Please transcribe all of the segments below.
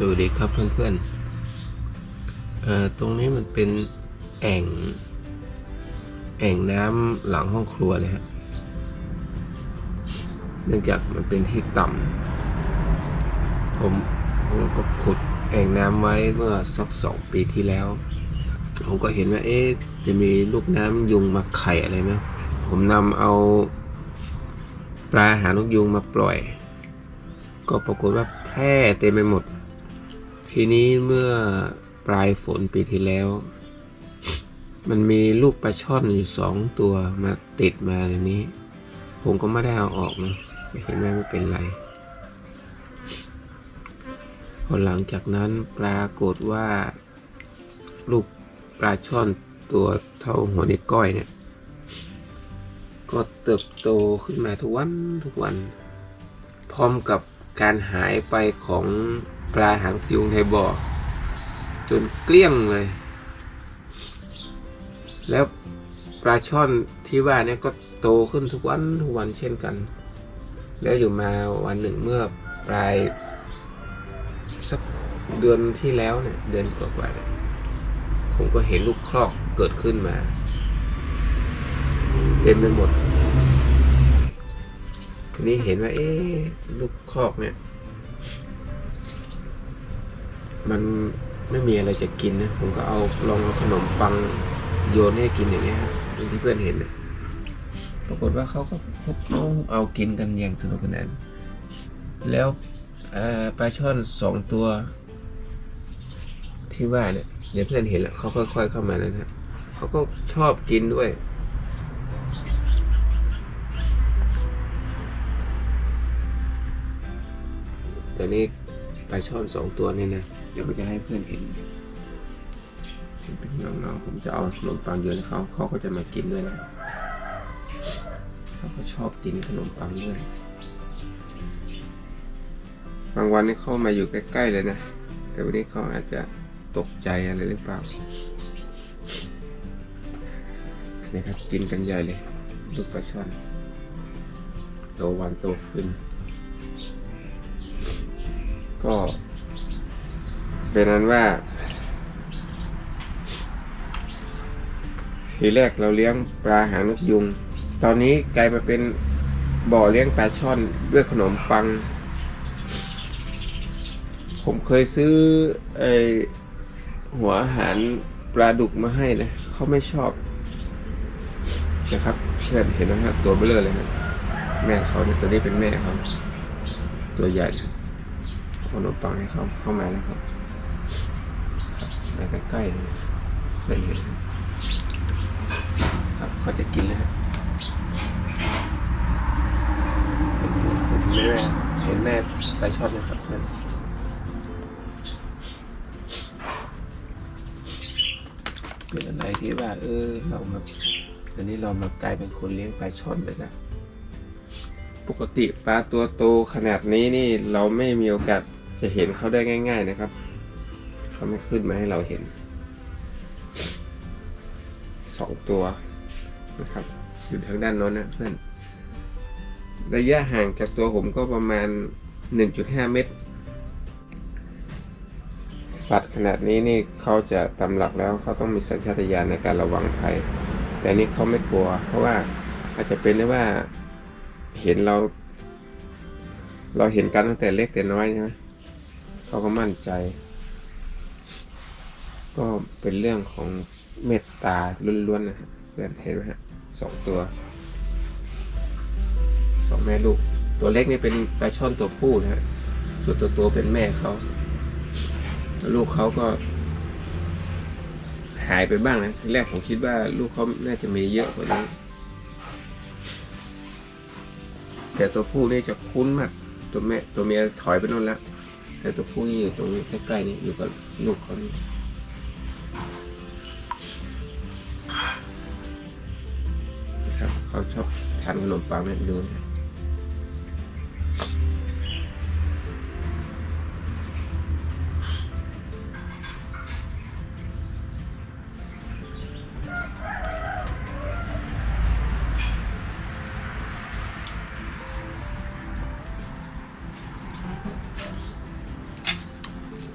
สวัสดีครับเพื่อนๆตรงนี้มันเป็นแอ่ง แอ่งน้ำหลังห้องครัวเลยฮะเนื่องจากมันเป็นที่ต่ำผมผมก็ขุดแอ่งน้ำไว้เมื่อสักสองปีที่แล้ว ผมก็เห็นว่าเอ๊ะจะมีลูกน้ำยุงมาไข่อะไรไหมผมนำเอาปลาหานกยุงมาปล่อย ก็ปรากฏว่าแพร่เต็มไปหมด ทีนี้เมื่อปลายฝนปีที่แล้ว มันมีลูกปลาช่อนอยู่สองตัวมาติดมาในนี้ ผมก็ไม่ได้เอาออกนะเห็นไหมไม่เป็นไรพอหลังจากนั้นปรากฏว่า ลูกปลาช่อนตัวเท่าหัวนิ้วก้อยเนี่ย ก็เติบโตขึ้นมาทุกวันทุกวัน พร้อมกับการหายไปของ ปลาหางยุงในบ่อจนเกลี้ยงเลย แล้วปลาช่อนที่ว่าเนี่ยก็โตขึ้นทุกวันทุกวันเช่นกัน แล้วอยู่มาวันหนึ่งเมื่อปลายสักเดือนที่แล้วเนี่ย เดือนกว่าๆเนี่ยผมก็เห็นลูกครอกเกิดขึ้นมา เต็มไปหมดทีนี้เห็นว่า เอ๊ลูกคอกเนี่ย มันไม่มีอะไรจะกินนะผมก็เอาลองเอาขนมปังโยนให้กินอย่างเงี้ยครับอย่างที่เพื่อนเห็นนะปรากฏว่าเขาก็เขาเขาเอากินกันอย่างสนุกสนานแล้วปลาช่อนสองตัว ที่ว่าเนี่ยเดี๋ยวเพื่อนเห็นแล้วเขาค่อย ๆ เข้ามาแล้วนะเขาก็ชอบกินด้วยแต่นี่ปลาช่อนสองตัวนี่นะ ดี๋ยวก็จะให้เพื่อนเห็นเห็นเป็นเงาเงาๆผมจะเอาขนมปังโยนให้เขาเขาก็จะมากินด้วยนะเขาก็ชอบกินขนมปังด้วยบางวันนี่เข้ามาอยู่ใกล้ๆเลยนะ แต่วันนี้เขาอาจจะตกใจอะไรหรือเปล่านี่ครับกินกันใหญ่เลยลูกปลาช่อนโตวันโตขึ้น ก็ เป็นนั้นว่า ทีแรกเราเลี้ยงปลาหางนกยุง ตอนนี้กลายมาเป็นบ่อเลี้ยงปลาช่อนด้วยขนมปัง ผมเคยซื้อไอหัวอาหารปลาดุกมาให้นะเขาไม่ชอบนะครับเพื่อนเห็นนะครับตัวเบลอเลยนะแม่เขาเนี่ยตัวนี้เป็นแม่เขาตัวใหญ่ขนมปังให้เขาเข้ามาแล้วครับ ใกล้ๆเลยได้เห็นครับเขาจะกินแล้วครับเห็นแม่เห็นแม่ไปชอบนะครับนั่นเป็นอะไรที่ว่า เออ เรามาตอนนี้เรามากลายเป็นคนเลี้ยงปลาช่อนไปแล้วปกติปลาตัวโตขนาดนี้นี่เราไม่มีโอกาสจะเห็นเขาได้ง่าย ๆ นะครับ เขาไม่ขึ้นมาให้เราเห็นสองตัวนะครับอยู่ทางด้านโน้นนะเพื่อนระยะห่างจากตัวผมก็ประมาณ 1.5 เมตร สัตว์ขนาดนี้นี่เขาจะตำหลักแล้วเขาต้องมีสัญชาตญาณในการระวังภัย แต่นี่เขาไม่กลัว เพราะว่าอาจจะเป็นได้ว่าเห็นเรา เราเห็นกันตั้งแต่เล็กแต่น้อยใช่ไหมเขาก็มั่นใจ ก็เป็นเรื่องของเมตตาล้วนๆนะฮะเพื่อนเห็นไหมฮะสองตัวสองแม่ลูก ตัวเล็กนี่เป็นปลาช่อนตัวผู้นะฮะส่วนตัวตัวเป็นแม่เขาลูกเขาก็ หายไปบ้างนะทีแรกผมคิดว่าลูกเขาน่าจะมีเยอะกว่านี้แต่ตัวผู้นี่จะคุ้นมากตัวแม่ตัวเมียถอยไปนู่นแล้วแต่ตัวผู้นี่อยู่ตรงนี้ใกล้ๆนี่อยู่กับลูกเขานี่าชอบทานขนมปังแบบนี้นะ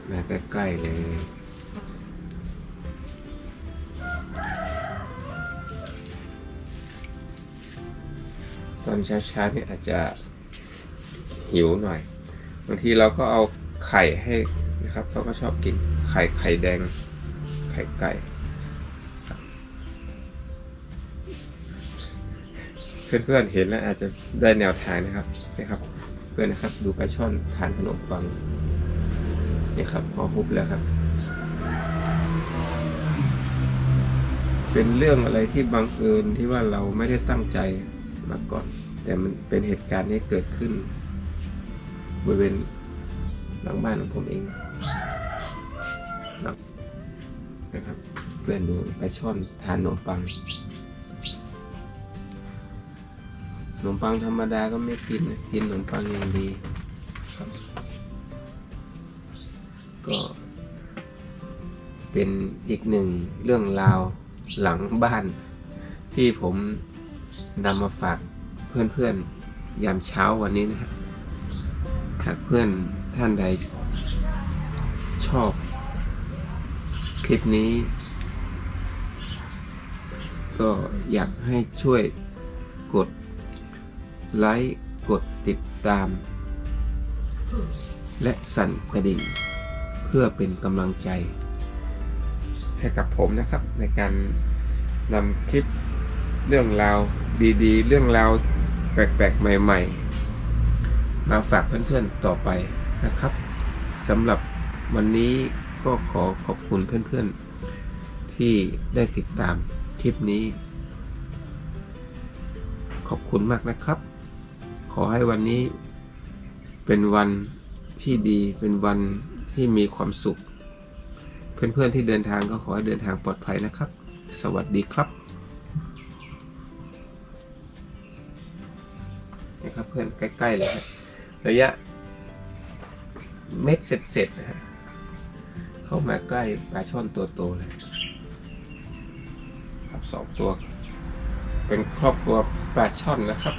มาใกล้เลย ตอนเช้าๆเนี่ยอาจจะหิวหน่อย บางทีเราก็เอาไข่ให้นะครับเขาก็ชอบกินไข่ไข่แดงไข่ไก่เพื่อนๆเห็นแล้วอาจจะได้แนวทางนะครับนะครับ เพื่อนนะครับดูปลาช่อนทานขนมปังนี่ครับพอฮุบแล้วครับ เป็นเรื่องอะไรที่บังเอิญที่ว่าเราไม่ได้ตั้งใจ มาก่อน แต่มันเป็นเหตุการณ์ที่เกิดขึ้น บริเวณหลังบ้านของผมเองนะครับเพื่อนดูไปช่อนทานขนมปังขนมปังธรรมดาก็ไม่กินนะกินขนมปังอย่างดีครับ ก็เป็นอีกหนึ่งเรื่องราวหลังบ้านที่ผม นำมาฝากเพื่อนๆยามเช้าวันนี้นะครับหากเพื่อนท่านใดชอบ คลิปนี้ ก็อยากให้ช่วยกด ไลค์กดติดตาม และสั่นกระดิ่ง เพื่อเป็นกำลังใจ ให้กับผมนะครับในการนำคลิป เรื่องราวดีๆ เรื่องราวแปลกๆ ใหม่ ๆ มาฝากเพื่อนๆต่อไปนะครับสำหรับวันนี้ก็ขอขอบคุณเพื่อนๆ ที่ได้ติดตามคลิปนี้ ขอบคุณมากนะครับ ขอให้วันนี้เป็นวันที่ดีเป็นวันที่มีความสุข เพื่อนๆที่เดินทางก็ขอให้เดินทางปลอดภัยนะครับ สวัสดีครับ นะครับ เพื่อนใกล้ๆเลยครับระยะเม็ดเสร็จๆนะฮะเข้ามาใกล้ปลาช่อนตัวโตเลยครับสองตัว เป็นครอบครัวปลาช่อนนะครับ